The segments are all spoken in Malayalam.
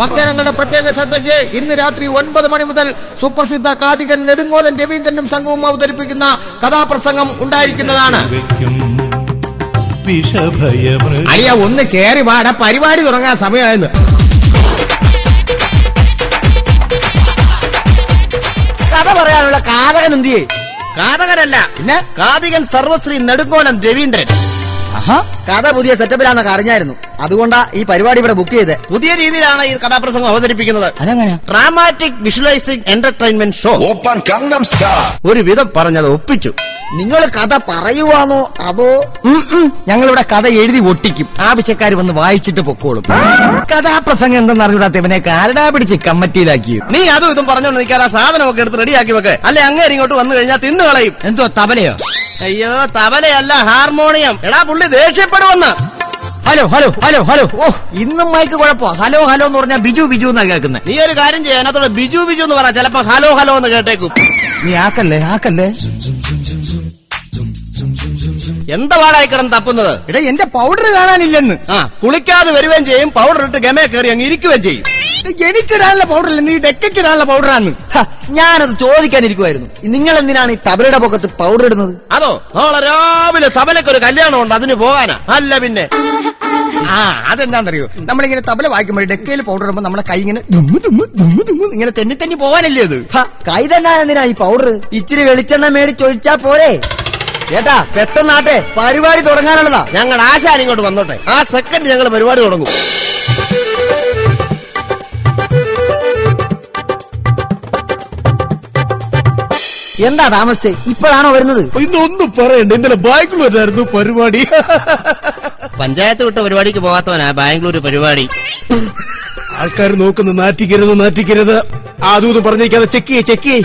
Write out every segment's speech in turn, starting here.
ഭക്തജനങ്ങളുടെ പ്രത്യേക ശ്രദ്ധയ്ക്ക് ഇന്ന് രാത്രി ഒൻപത് മണി മുതൽ സുപ്രസിദ്ധ കാതികൻ നെടുങ്ങോലൻ രവീന്ദ്രനും സംഘവും അവതരിപ്പിക്കുന്ന കഥാപ്രസംഗം ഉണ്ടായിരിക്കുന്നതാണ്. അലിയ ഒന്ന് കേറി പാട പരിപാടി തുടങ്ങാൻ സമയമായിരുന്നു കഥ പറയാനുള്ള കാതകൻ എന്തിയേ? കാതകനല്ല. പിന്നെ? കാതികൻ സർവശ്രീ നെടുങ്ങോലൻ രവീന്ദ്രൻ. കഥ പുതിയ സെറ്റപ്പിലാണെന്ന് അറിഞ്ഞായിരുന്നു അതുകൊണ്ടാ ഈ പരിപാടി ഇവിടെ ബുക്ക് ചെയ്തത് പുതിയ രീതിയിലാണ് ഈ കഥാപ്രസംഗം അവതരിപ്പിക്കുന്നത്. Dramatic visualising entertainment show open ഒരു വിധം പറഞ്ഞത് ഒപ്പിച്ചു. നിങ്ങൾ കഥ പറയുവാണോ അതോ ഞങ്ങളിവിടെ കഥ എഴുതി ഒട്ടിക്കും. ആവശ്യക്കാർ വന്ന് വായിച്ചിട്ട് പൊക്കോളും. കഥാപ്രസംഗം എന്തെന്ന് അറിഞ്ഞൂടാത്ത ഇവനെ കാരടാ പിടിച്ച് കമ്മറ്റിയിലാക്കി. നീ അതും ഇതും പറഞ്ഞോണ്ട് നിൽക്കാതെ സാധനമൊക്കെ എടുത്ത് റെഡിയാക്കി വെക്ക്. അല്ലെ അങ്ങേര് ഇങ്ങോട്ട് വന്നു കഴിഞ്ഞാൽ തിന്നു കളയും. എന്തോ തബലയോ അയ്യോ തബലയല്ല ഹാർമോണിയം. എടാ പുള്ളി ദേഷ്യപ്പെടുവെന്ന്. Hello hello hello hello. ഓ ഇന്നും മൈക്ക് കുഴപ്പോ ഹലോ ഹലോ എന്ന് പറഞ്ഞാൽ ബിജു ബിജു എന്നാ കേൾക്കുന്നത് നീ ഒരു കാര്യം ചെയ്യാൻ അതോടെ ബിജു ബിജു എന്ന് പറഞ്ഞാൽ ചിലപ്പോ ഹലോ ഹലോ എന്ന് കേട്ടേക്കും. നീ ആക്കല്ലേ ആക്കല്ലേ? എന്താ പാടായി കിടന്ന് തപ്പുന്നത്? എടാ എന്റെ പൗഡർ കാണാനില്ലെന്ന്. ആ കുളിക്കാതെ വരികയും ചെയ്യും പൗഡർ ഇട്ട് ഗമയെ കയറി അങ്ങ് ഇരിക്കുകയും ചെയ്യും. എനിക്കിടാനുള്ള പൗഡർ അല്ല നീ ഡെക്കിടാനുള്ള പൗഡറാന്ന് ഞാനത് ചോദിക്കാനിരിക്കുമായിരുന്നു നിങ്ങൾ എന്തിനാണ് ഈ തബലയുടെ പൊക്കത്ത് പൗഡർ ഇടുന്നത്? അതോ നാളെ രാവിലെ തബലക്ക് ഒരു കല്യാണം ഉണ്ട് അതിന് പോകാനാ. അല്ല പിന്നെ. ആ അതെന്താണെന്നറിയോ നമ്മളിങ്ങനെ തബല വായിക്കുമ്പോൾ ഡെക്കയിൽ പൗഡർ ഇടുമ്പോൾ നമ്മളെ കൈ ഇങ്ങനെ ദുമ്മു ദുമ്മു ദുമ്മു ദുമ്മു ഇങ്ങനെ തെന്നി തെന്നി പോകാനല്ലേ അത്? കൈ തന്നെ എന്തിനാ ഈ പൗഡർ ഇച്ചിരി വെളിച്ചെണ്ണ മേടിച്ചൊഴിച്ചാ പോരെ? ചേട്ടാ പെട്ടെന്നാട്ടെ പരിപാടി തുടങ്ങാനുള്ളതാ. ഞങ്ങൾ ആശാൻ ഇങ്ങോട്ട് വന്നോട്ടെ. ആ സെക്കൻഡ് ഞങ്ങൾ പരിപാടി തുടങ്ങും. എന്താ താമസിച്ചേ? ഇപ്പോഴാണോ വരുന്നത്? ഇന്നൊന്നും പറയണ്ട. ഇന്നലെ ബാംഗ്ലൂരായിരുന്നു പരിപാടി. പഞ്ചായത്ത് വിട്ട പരിപാടിക്ക് പോകാത്തവനാ ബാംഗ്ലൂർ പരിപാടി. ആൾക്കാർ നോക്കുന്നു നാറ്റിക്കരുത് നാറ്റിക്കരുത്. ആദ്യം അതും പറഞ്ഞേക്കാതെ ചെക്ക് ചെക്ക് ചെക്ക്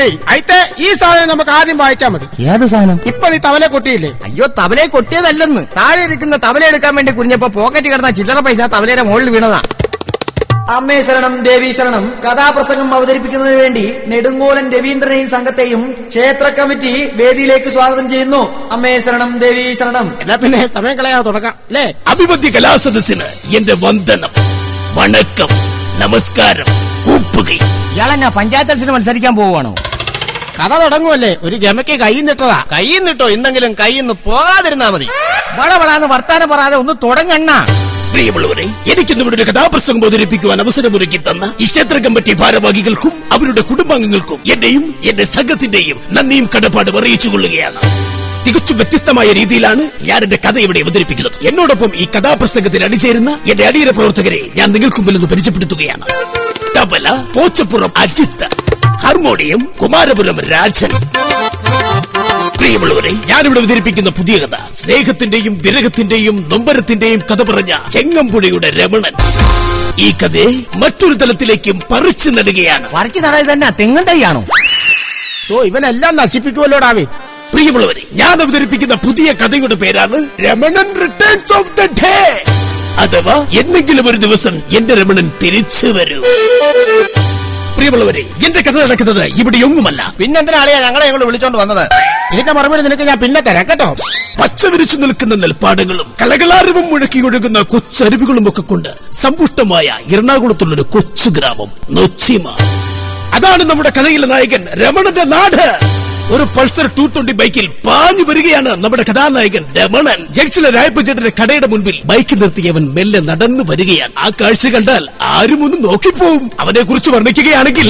അടിപൊളി అయితే ഈ സാധനം നമുക്ക് ആദ്യം വായിച്ചാ മതി ഏത് സാധനം ഇപ്പൊ നീ തവലെ കൊട്ടിയില്ലേ അയ്യോ തബലയെ കൊട്ടിയതല്ലെന്ന് താഴെ ഇരിക്കുന്ന തബല എടുക്കാൻ വേണ്ടി കുഞ്ഞപ്പോ പോക്കറ്റ് കിടന്ന ചില്ലറ പൈസ തബലയുടെ മുകളിൽ വീണതാ അമ്മേ ശരണം ദേവി ശരണം കഥാപ്രസംഗം അവതരിപ്പിക്കുന്നതിന് വേണ്ടി നെടുങ്കോലൻ രവീന്ദ്രനെയും സംഘത്തെയും ക്ഷേത്ര കമ്മിറ്റി വേദിയിലേക്ക് സ്വാഗതം ചെയ്യുന്നു അമ്മേ ശരണം ദേവി ശരണം എന്നാ പിന്നെ സമയം കളയാതെ തുടങ്ങാം അല്ലേ അഭിവദ്യ കലാസദസ്സിന് എന്റെ വന്ദനം വണക്കം നമസ്കാരം കൂപ്പുകൈ ഇയാളെന്നാ പഞ്ചായത്ത് ഇലക്ഷന് മത്സരിക്കാൻ പോവുകയാണോ കഥ തുടങ്ങുമല്ലേ ഒരു ഗമയ്ക്ക് കൈ നിട്ടതാ. കയ്യിൽ നിട്ടോ? എന്തെങ്കിലും കൈയിന്ന് പോകാതിരുന്നാ മതി. വളവളാന്ന് വർത്താനം പറയാതെ ഒന്ന് തുടങ്ങണ്ണ പ്രിയമുള്ളവരെ എനിക്ക് ഇവിടെ ഒരു കഥാപ്രസംഗം അവതരിപ്പിക്കുവാൻ അവസരമൊരുക്കി തന്ന ഈ ക്ഷേത്ര കമ്മിറ്റി ഭാരവാഹികൾക്കും അവരുടെ കുടുംബാംഗങ്ങൾക്കും എന്റെയും എന്റെ സംഘത്തിന്റെയും നന്ദിയും കടപ്പാടും അറിയിച്ചു കൊള്ളുകയാണ്. തികച്ചും വ്യത്യസ്തമായ രീതിയിലാണ് ഞാൻ എന്റെ കഥ ഇവിടെ അവതരിപ്പിക്കുന്നത്. എന്നോടൊപ്പം ഈ കഥാപ്രസംഗത്തിൽ അണിചേരുന്ന എന്റെ അടിയര പ്രവർത്തകരെ ഞാൻ നിങ്ങൾക്ക് മുമ്പിൽ ഒന്ന് പരിചയപ്പെടുത്തുകയാണ്. തബല പോച്ചപ്പുറം അജിത്ത്. ഹാർമോണിയം കുമാരപുരം രാജൻ. പ്രിയമുള്ളവരെ ഞാനിവിടെ അവതരിപ്പിക്കുന്ന പുതിയ കഥ. സ്നേഹത്തിന്റെയും വിരഹത്തിന്റെയും നൊമ്പരത്തിന്റെയും കഥ പറഞ്ഞ ചെങ്ങമ്പുഴയുടെ രമണൻ. ഈ കഥയെ മറ്റൊരു തലത്തിലേക്കും പറിച്ചു നടുകയാണ്. പറിച്ചു നടയത് തന്നെ തെങ്ങൻ തൈയാണോ? സോ ഇവനെല്ലാം നശിപ്പിക്കുമല്ലോടാവേ പ്രിയമുള്ളവരെ ഞാൻ അവതരിപ്പിക്കുന്ന പുതിയ കഥയുടെ പേരാണ് Ramanan returns of the day അഥവാ എന്തെങ്കിലും ഒരു ദിവസം എന്റെ രമണൻ തിരിച്ചു വരൂ. പ്രിയമുള്ളവരെ എന്റെ കഥ നടക്കുന്നത് ഇവിടെ ഒന്നുമല്ല പിന്നെന്തിനാ അളിയാ ഞങ്ങളെ ഞങ്ങൾ വിളിച്ചോണ്ട് വന്നത്? ഇതിന്റെ മറുപടി നിനക്ക് ഞാൻ പിന്നെ തരാം കേട്ടോ. പച്ച വിരിച്ചു നിൽക്കുന്ന നെൽപ്പാടങ്ങളും കളകളാരവം മുഴക്കി ഒഴുകുന്ന കൊച്ചരുവികളും ഒക്കെ കൊണ്ട് സമ്പുഷ്ടമായ എറണാകുളത്തുള്ളൊരു കൊച്ചു ഗ്രാമം നൊച്ചിമ. അതാണ് നമ്മുടെ കഥയിലെ നായകൻ രമണന്റെ നാട്. ഒരു പൾസർ ടു ട്വന്റി ബൈക്കിൽ പാഞ്ഞു വരികയാണ് നമ്മുടെ കഥാനായകൻ രമണൻ. ജംഗ്ഷനിലെ രായപ്പച്ചേട്ടന്റെ കടയുടെ മുൻപിൽ ബൈക്ക് നിർത്തിയവൻ മെല്ലെ നടന്നു വരികയാണ്. ആ കാഴ്ച കണ്ടാൽ ആരും ഒന്ന് നോക്കിപ്പോവും. അവനെ കുറിച്ച് വർണിക്കുകയാണെങ്കിൽ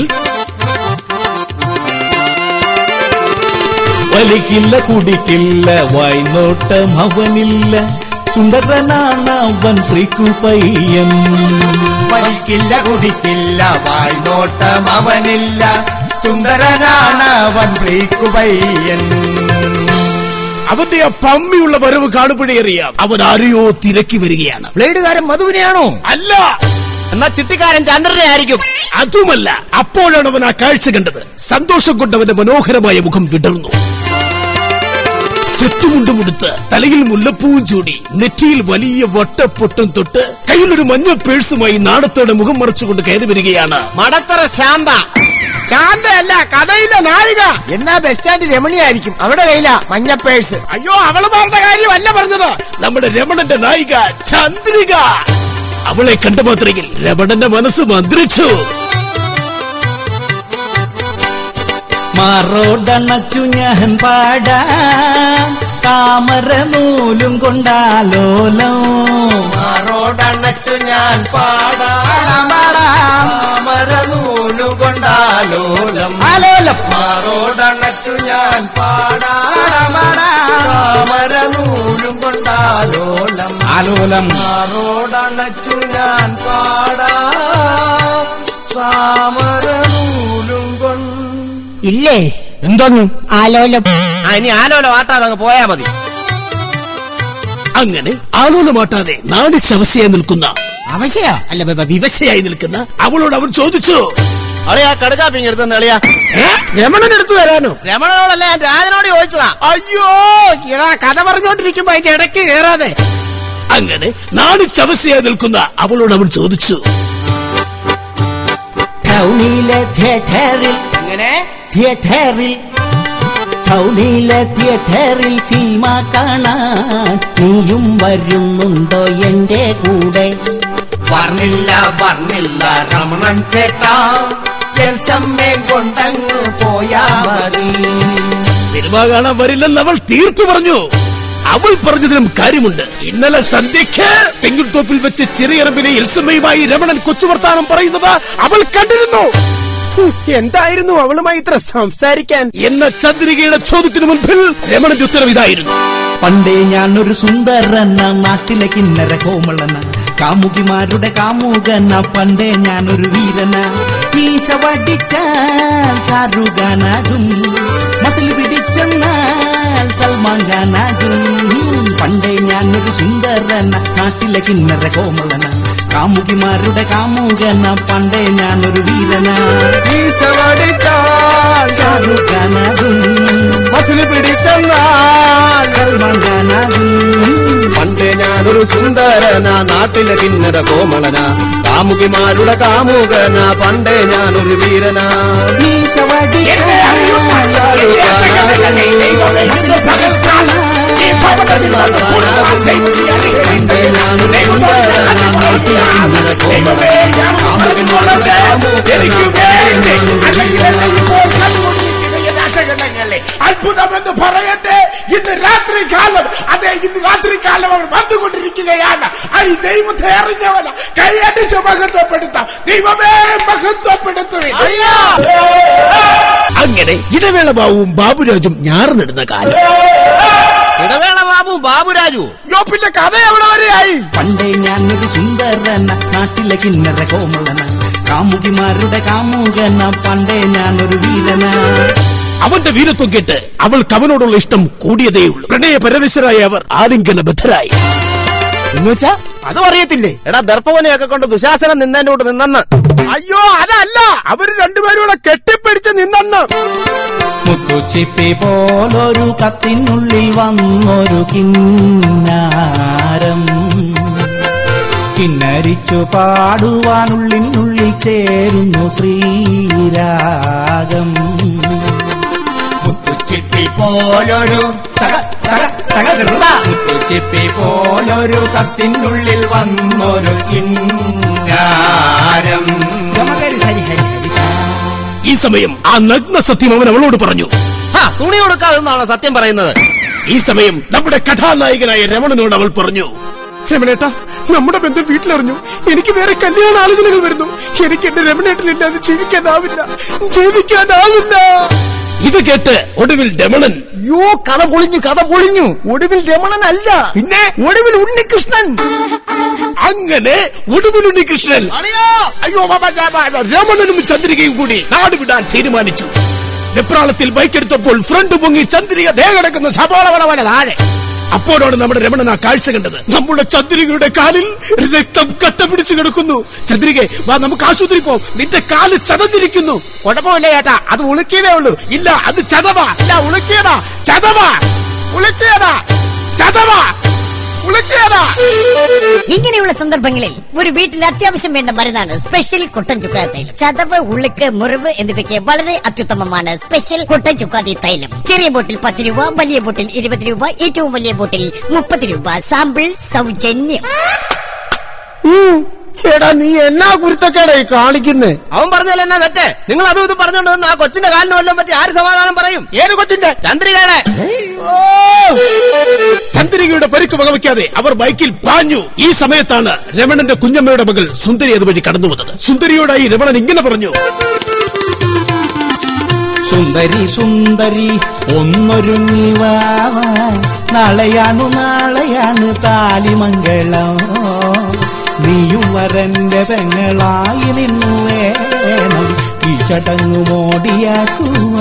വലിക്കില്ല കുടിക്കില്ല വായ്നോട്ടം അവനില്ല. സുന്ദരനാണ് അവൻ ശ്രീക്കു പയ്യൻ വലിക്കില്ല കുടിക്കില്ല വായ്നോട്ടം അവനില്ല. സുന്ദരനാണ് അവൻ പയ്യൻ അവന്റെ ആ പമ്മിയുള്ള വരവ് കാണുമ്പോഴേ അറിയാം. അവൻ ആരെയോ തിരക്കി വരികയാണ്. ബ്ലേഡുകാരൻ മധുവിനെയാണോ? അല്ല. എന്നാ ചിട്ടിക്കാരൻ ചന്ദ്രനെ ആയിരിക്കും. അതുമല്ല അപ്പോഴാണ് അവൻ ആ കാഴ്ച കണ്ടത്. സന്തോഷം കൊണ്ട് അവന്റെ മനോഹരമായ മുഖം വിടർന്നു. സെറ്റുമുണ്ടുമുടുത്ത് തലയിൽ മുല്ലപ്പൂവും ചൂടി നെറ്റിയിൽ വലിയ വട്ടപ്പൊട്ടും തൊട്ട് കയ്യിലൊരു മഞ്ഞ പേഴ്സുമായി നാടത്തോടെ മുഖം മറച്ചുകൊണ്ട് കയറി വരികയാണ്. മടത്തറ ശാന്ത. ശാന്തയല്ല കഥയിലെ നായിക. എന്നാ ബസ് സ്റ്റാൻഡ് രമണിയായിരിക്കും. അവിടെ കയ്യില മഞ്ഞ പേഴ്സ് അയ്യോ കാര്യം അല്ല പറഞ്ഞത്. നമ്മുടെ രമണന്റെ നായിക ചന്ദ്രിക. അവളെ കണ്ട മാത്രമെങ്കിൽ രമണന്റെ മനസ്സ് മന്ത്രിച്ചു മാറോടണച്ചു ഞാൻ പാടാം. താമര നൂലും കൊണ്ടാലോലോ. മാറോടണച്ചു ഞാൻ പാടാം. കൊണ്ടാലോലം. ആലോലം. മാറോടണച്ചു ഞാൻ പാടാം. താമരനൂലും കൊണ്ടാലോലം. ആലോലം. മാറോടണച്ചു ഞാൻ പാടാ. താമരനൂലും കൊണ്ട് ഇല്ലേ? എന്തോന്നു? ആലോലം. ഇനി ആലോല ആട്ടാതെ അങ്ങ് പോയാ മതി. അങ്ങനെ ആലോലമാട്ടാതെ നാട് ശവശയായി നിൽക്കുന്ന അവശയാ? അല്ല ബ- ബ- വിവശയായി നിൽക്കുന്ന അവളോട് അവൻ ചോദിച്ചു. അളിയാ കടുക്കാപ്പിങ് എടുത്തെന്ന് അളിയാ. "ഏ? രമണൻ എടുത്തു തരാനോ രമണനോടല്ല ഞാൻ രാജനോട് ചോദിച്ചതാ. അയ്യോ! ഇടാ കഥ പറഞ്ഞോണ്ടിരിക്കുമ്പോ അതിന്റെ ഇടയ്ക്ക് കേറാതെ. അങ്ങനെ നാട് ചവസയായി നിൽക്കുന്ന അവളോട് അവൻ ചോദിച്ചു. തിയേറ്ററിൽ എങ്ങനെ? തിയേറ്ററിൽ ടൗണിലെ തിയേറ്ററിൽ സിനിമ കാണാൻ നീയും വരുന്നുണ്ടോ എന്റെ കൂടെ? പറഞ്ഞില്ല പറഞ്ഞില്ല രമണൻ ചേട്ടാ. ജൽസമ്മേ കൊണ്ടങ്ങ് പോയാ മതി. സിനിമ കാണാൻ വരില്ലെന്ന് അവൾ തീർത്തു പറഞ്ഞു. അവൾ പറഞ്ഞതിലും കാര്യമുണ്ട്. ഇന്നലെ സന്ധ്യയ്ക്ക് തോപ്പിൽ വെച്ച് ചെറിയറമ്പിലെ എൽസമ്മയുമായി രമണൻ കൊച്ചുവർത്താനം പറയുന്നത് അവൾ കണ്ടിരുന്നു. എന്തായിരുന്നു അവളുമായി ഇത്ര സംസാരിക്കാൻ? എന്ന ചന്ദ്രികയുടെ ചോദ്യത്തിന് മുൻപിൽ രമണന്റെ ഉത്തരവിതായിരുന്നു പണ്ടേ ഞാൻ ഒരു സുന്ദരന നാട്ടിലെ കിന്നര കോമളന കാമുകിമാരുടെ കാമുകന പണ്ടേ ഞാൻ ഒരു വീരന. മീശ വടിച്ചാൽ ഷാറുഖാനാകും മസിൽ പിടിച്ചെന്നാൽ സൽമാൻ ഖാനാകും. പണ്ടേ ഒരു സുന്ദരന നാട്ടിലെ കിന്നര കോമളന. കാമുകിമാരുടെ കാമുകന പണ്ടേ ഞാനൊരു വീരന. പിടിച്ചെന്നാൽ സൽമാൻ ഖാനാകും പണ്ടേ ഞാനൊരു സുന്ദരന നാട്ടിലെ കിന്നര കോമളന കാമുകിമാരുടെ കാമുകന പണ്ടേ ഞാനൊരു വീരന. മീശ അത്ഭുതമെന്ന് പറയട്ടെ. ഇന്ന് രാത്രി കാലം അതെ ഇന്ന് രാത്രി കാലം അവർ വന്നുകൊണ്ടിരിക്കുകയാണ് ഈ ദൈവത്തെ അറിഞ്ഞവന കൈയടിച്ച് മഹത്വപ്പെടുത്താം. ദൈവമേ മഹത്വപ്പെടുത്തുവേ അങ്ങനെ ഇടവേള ബാബുവും ബാബുരാജും ഞാർന്നിടുന്ന കാലം. ഇടവേള ബാബു ബാബുരാജു. പിന്നെ കഥ എവിടെ വരെയായി പണ്ടേ ഞാൻ ഒരു സുന്ദരന നാട്ടിലെ കിന്നര കോമളന കാമുകിമാരുടെ കാമുകന പണ്ടേ ഞാൻ ഒരു വീരന. അവന്റെ വീരത്വം കേട്ട് അവൾക്ക് അവനോടുള്ള ഇഷ്ടം കൂടിയതേയുള്ളൂ പ്രണയ പരവശരായ അവർ. ആലിംഗന ബദ്ധരായി. എന്നുവെച്ചാ അതും അറിയത്തില്ലേ? എടാ ദർപ്പവനെയൊക്കെ കൊണ്ട് ദുശാസനം നിന്നതിന്റെ കൂട്ട് നിന്നെന്ന്. അയ്യോ അതല്ല. അവർ രണ്ടുപേരും കൂടെ കെട്ടിപ്പിടിച്ച് നിന്നെന്ന്. മുത്തുച്ചിപ്പി പോലൊരു കത്തിനുള്ളിൽ വന്നൊരു കിന്നാരം. കിന്നരിച്ചു പാടുവാനുള്ളിനുള്ളിൽ ചേരുന്നു ശ്രീരാഗം. പോലൊരു ചിപ്പി പോലൊരു കത്തിനുള്ളിൽ വന്നൊരു. ഈ സമയം ആ നഗ്ന സത്യം അവൻ അവളോട് പറഞ്ഞു. തുണി കൊടുക്കാതെന്നാണോ സത്യം പറയുന്നത്? ഈ സമയം നമ്മുടെ കഥാനായകനായ രമണനോട് അവൾ പറഞ്ഞു. രമണേട്ടാ നമ്മുടെ ബന്ധം വീട്ടിലറിഞ്ഞു. എനിക്ക് വേറെ കല്യാണ ആലോചനകൾ വരുന്നു. എനിക്ക് എന്റെ രമണേട്ടനില്ലാതെ ജീവിക്കാനാവില്ല. ജീവിക്കാനാവില്ല. ഇത് കേട്ട് ഒടുവിൽ രമണൻ. യോ കഥ പൊളിഞ്ഞു കഥ പൊളിഞ്ഞു. ഒടുവിൽ രമണൻ അല്ല. പിന്നെ? ഒടുവിൽ ഉണ്ണികൃഷ്ണൻ. അങ്ങനെ ഒടുവിൽ ഉണ്ണികൃഷ്ണൻ. അയ്യോ രമണനും ചന്ദ്രികയും കൂടി നാട് വിടാൻ തീരുമാനിച്ചു. വെപ്രാളത്തിൽ ബൈക്കെടുത്തപ്പോൾ ഫ്രണ്ട് പൊങ്ങി ചന്ദ്രിക ദേഹടക്കുന്ന പോലെ താഴെ. അപ്പോഴാണ് നമ്മുടെ രമണൻ ആ കാഴ്ച കണ്ടത്. നമ്മുടെ ചന്ദ്രികയുടെ കാലിൽ രക്തം കട്ട പിടിച്ചു കിടക്കുന്നു. ചന്ദ്രികെ വാ നമുക്ക് ആശുപത്രി പോവും. നിന്റെ കാൽ ചതഞ്ഞിരിക്കുന്നു. കുഴപ്പമില്ല ചേട്ടാ അത് ഉളുക്കിയതേ ഉള്ളൂ. ഇല്ല അത് ചതവാ. ഇല്ല ഉളുക്കിയതാ. ചതവാ. ഉളുക്കിയതാ. ചതവാ. ഇങ്ങനെയുള്ള സന്ദർഭങ്ങളിൽ ഒരു വീട്ടിൽ അത്യാവശ്യം വേണ്ട മരുന്നാണ് സ്പെഷ്യൽ കുട്ടൻ ചുക്കാതി തൈലം. ചതവ് ഉളുക്ക് മുറിവ് എന്നിവയ്ക്ക് വളരെ അത്യുത്തമമാണ് സ്പെഷ്യൽ കുട്ടൻ ചുക്കാതി തൈലം. ചെറിയ ബോട്ടിൽ പത്ത് രൂപ വലിയ ബോട്ടിൽ ഇരുപത് രൂപ ഏറ്റവും വലിയ ബോട്ടിൽ മുപ്പത് രൂപ. സാമ്പിൾ സൗജന്യം. എടാ നീ എന്നാ കുരുത്തക്കേടാ ഈ കാണിക്കുന്നേ? അവൻ പറഞ്ഞല്ലേ എന്നാ തെറ്റ്? നിങ്ങൾ അതും ഇതും പറഞ്ഞോണ്ട് വന്ന് ആ കൊച്ചിന്റെ കാലിന് വല്ലതും പറ്റി ആര് സമാധാനം പറയും? ഏത് കൊച്ചിന്റെ? ചന്ദ്രികയുടെ. ചന്ദ്രികയുടെ പരിക്ക് വകവയ്ക്കാതെ അവർ ബൈക്കിൽ പാഞ്ഞു. ഈ സമയത്താണ് രമണന്റെ കുഞ്ഞമ്മയുടെ മകൾ സുന്ദരി അതുവഴി കടന്നു വന്നത്. സുന്ദരിയോടായി രമണൻ ഇങ്ങനെ പറഞ്ഞു. സുന്ദരി സുന്ദരി ഒന്നൊരുങ്ങി വാവാ നാളെയാണു നാളെയാണ് താലിമംഗളം. നീയും വരന്റെ പെങ്ങളായി നിന്നു വേണം ഈ ചടങ്ങു മോടിയാക്കുക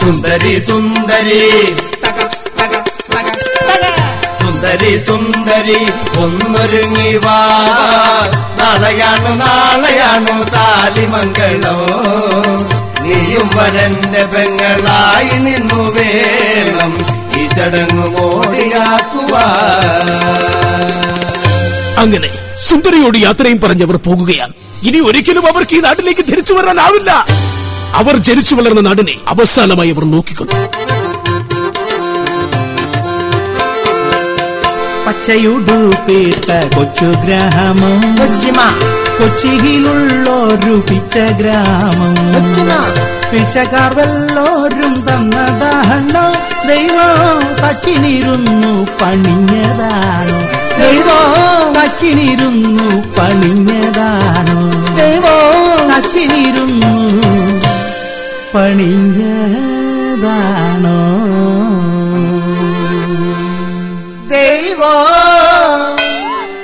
സുന്ദരി സുന്ദരി. സുന്ദരി സുന്ദരി ഒന്നൊരുങ്ങി വാ. നാളെയാണു നാളെയാണു താലിമംഗളോ നീയും വരന്റെ പെങ്ങളായി നിന്നു വേണം ചടങ്ങു മോടിയാക്കുവാ അങ്ങനെ സുന്ദരിയോട് യാത്രയും പറഞ്ഞവർ പോകുകയാണ്. ഇനി ഒരിക്കലും അവർക്ക് ഈ നാട്ടിലേക്ക് തിരിച്ചു വരാനാവില്ല. അവർ ജനിച്ചു വളർന്ന നാടിനെ അവസാനമായി അവർ നോക്കിക്കൊണ്ടു. പച്ചയുടുപ്പിട്ട കൊച്ചു ഗ്രാമം. കൊച്ചിയിലുള്ളൊരു പിച്ച ഗ്രാമം. പിച്ചക്കാർ വല്ലോരും തന്നതാണോ? ദൈവോ പച്ചിനിരുന്നു പണിഞ്ഞതാണോ? ദൈവോ പച്ചിനിരുന്നു പണിഞ്ഞതാണോ? ദൈവോ തച്ചിനിരുന്നു പണിഞ്ഞതാണോ? ദൈവോ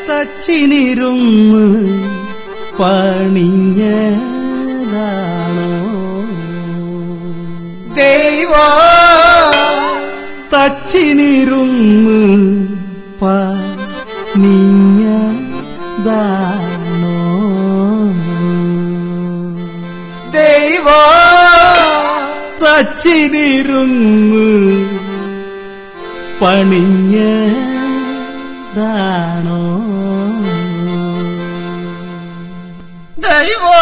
തച്ചിനിരുന്നു പണിഞ്ഞതാണോ ദൈവം തച്ചിനിരുന്ന് പണിഞ്ഞതാണോ തച്ചിനിരുന്നു തച്ചിനിരുന്ന് പണിഞ്ഞതാണോ? ദൈവോ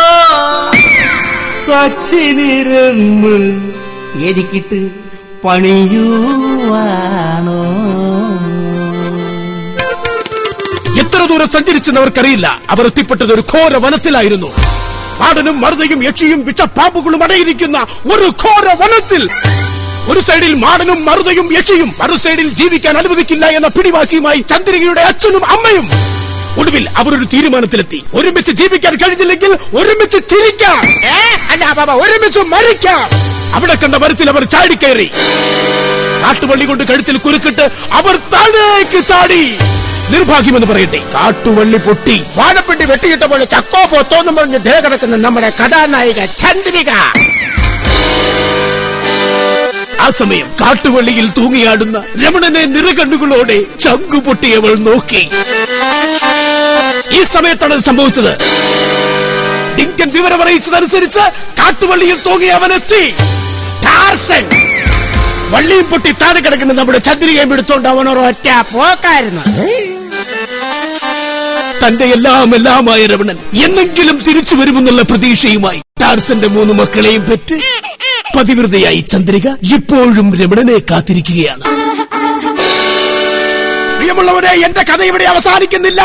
തച്ചിനിരുന്ന് എനിക്കിട്ട് പണിയുവാണോ? എത്ര ദൂരം സഞ്ചരിച്ചെന്നവർക്കറിയില്ല. അവർ എത്തിപ്പെട്ടത് ഒരു ഘോര വനത്തിലായിരുന്നു. ആടനും മറുതയും യക്ഷിയും വിഷപ്പാമ്പുകളും അടയിരിക്കുന്ന ഒരു ഘോര വനത്തിൽ. ഒരു സൈഡിൽ മാടനും മറുതയും യക്ഷിയും മറു സൈഡിൽ ജീവിക്കാൻ അനുവദിക്കില്ല എന്ന പിടിവാശിയുമായി ചന്ദ്രികയുടെ അച്ഛനും അമ്മയും. ഒടുവിൽ അവർ ഒരു തീരുമാനത്തിലെത്തി. ഒരുമിച്ച് ജീവിക്കാൻ കഴിഞ്ഞില്ലെങ്കിൽ ഒരുമിച്ച് ചിരിക്കാം. ഒരുമിച്ച് മരിക്കാം. അവിടെ കണ്ട മരത്തിൽ അവർ ചാടിക്കയറി കാട്ടുവള്ളി കൊണ്ട് കഴുത്തിൽ കുരുക്കിട്ട് അവർ താഴേക്ക് ചാടി. നിർഭാഗ്യമെന്ന് പറയട്ടെ കാട്ടുവള്ളി പൊട്ടി. വാഴപ്പെട്ടി വെട്ടിയിട്ട പോലെ ചക്കോ പൊത്തോന്നും പറഞ്ഞ് ദേ കിടക്കുന്ന നമ്മുടെ കഥാനായിക ചന്ദ്രിക. ആ സമയം കാട്ടുവള്ളിയിൽ തൂങ്ങിയാടുന്ന രമണനെ നിറകണ്ണുകളോടെ ചങ്കു പൊട്ടിയവൾ നോക്കി. ഈ സമയത്താണ് സംഭവിച്ചത്. ഡിങ്കൻ വിവരം അറിയിച്ചതനുസരിച്ച് കാട്ടുവള്ളിയിൽ തൂങ്ങി അവനെത്തി. ടാർസൻ. വള്ളിയും പൊട്ടി താഴെ കിടക്കുന്ന നമ്മുടെ ചന്ദ്രികയും എടുത്തോണ്ട് അവൻ ഒറ്റ പോക്കായിരുന്നു. തന്റെ എല്ലാം എല്ലാമായ രമണൻ എന്നെങ്കിലും തിരിച്ചു വരുമെന്നുള്ള പ്രതീക്ഷയുമായി ടാർസന്റെ മൂന്ന് മക്കളെയും പെറ്റ് പതിവൃതയായി ചന്ദ്രിക ഇപ്പോഴും രമണനെ കാത്തിരിക്കുകയാണ്. പ്രിയമുള്ളവരെ എന്റെ കഥ ഇവിടെ അവസാനിക്കുന്നില്ല.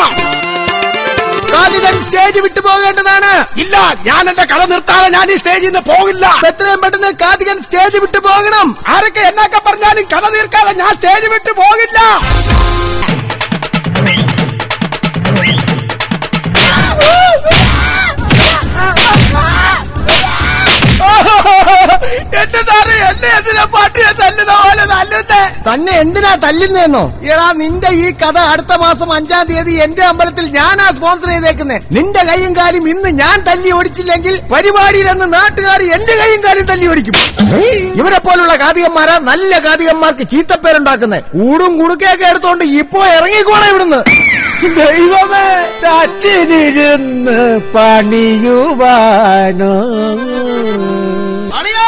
കാതികൻ സ്റ്റേജ് വിട്ടു പോകേണ്ടതാണ്. ഇല്ല ഞാൻ എന്റെ കഥ നിർത്താതെ ഞാൻ ഈ സ്റ്റേജിൽ നിന്ന് പോകില്ല. എത്രയും പെട്ടെന്ന് കാതികൻ സ്റ്റേജ് വിട്ടു പോകണം. ആരൊക്കെ എന്നൊക്കെ പറഞ്ഞാലും കഥ തീർക്കാതെ ഞാൻ സ്റ്റേജ് വിട്ടു പോകില്ല. എന്നെ എന്തിനാ പാട്ടിയെ തല്ലുന്ന? പോലെ തല്ലുന്നേ? തന്നെ എന്തിനാ തല്ലുന്നേന്നോ? എടാ നിന്റെ ഈ കഥ അടുത്ത മാസം അഞ്ചാം തീയതി എന്റെ അമ്പലത്തിൽ ഞാനാ സ്പോൺസർ ചെയ്തേക്കുന്നേ. നിന്റെ കൈയും കാലും ഇന്ന് ഞാൻ തല്ലി ഓടിച്ചില്ലെങ്കിൽ പരിപാടിയിൽ നിന്ന് നാട്ടുകാർ എന്റെ കൈയും കാലും തല്ലി ഓടിക്കും. ഇവരെ പോലുള്ള കാതികന്മാരാ നല്ല കാതികന്മാർക്ക് ചീത്തപ്പേരുണ്ടാക്കുന്നേ. കൂടും കുടുക്കയൊക്കെ എടുത്തോണ്ട് ഇപ്പോ ഇറങ്ങിക്കോണേ ഇവിടുന്ന്. ദൈവമേ അച്ഛനിരുന്ന് പണിയുവാനോ. അളിയോ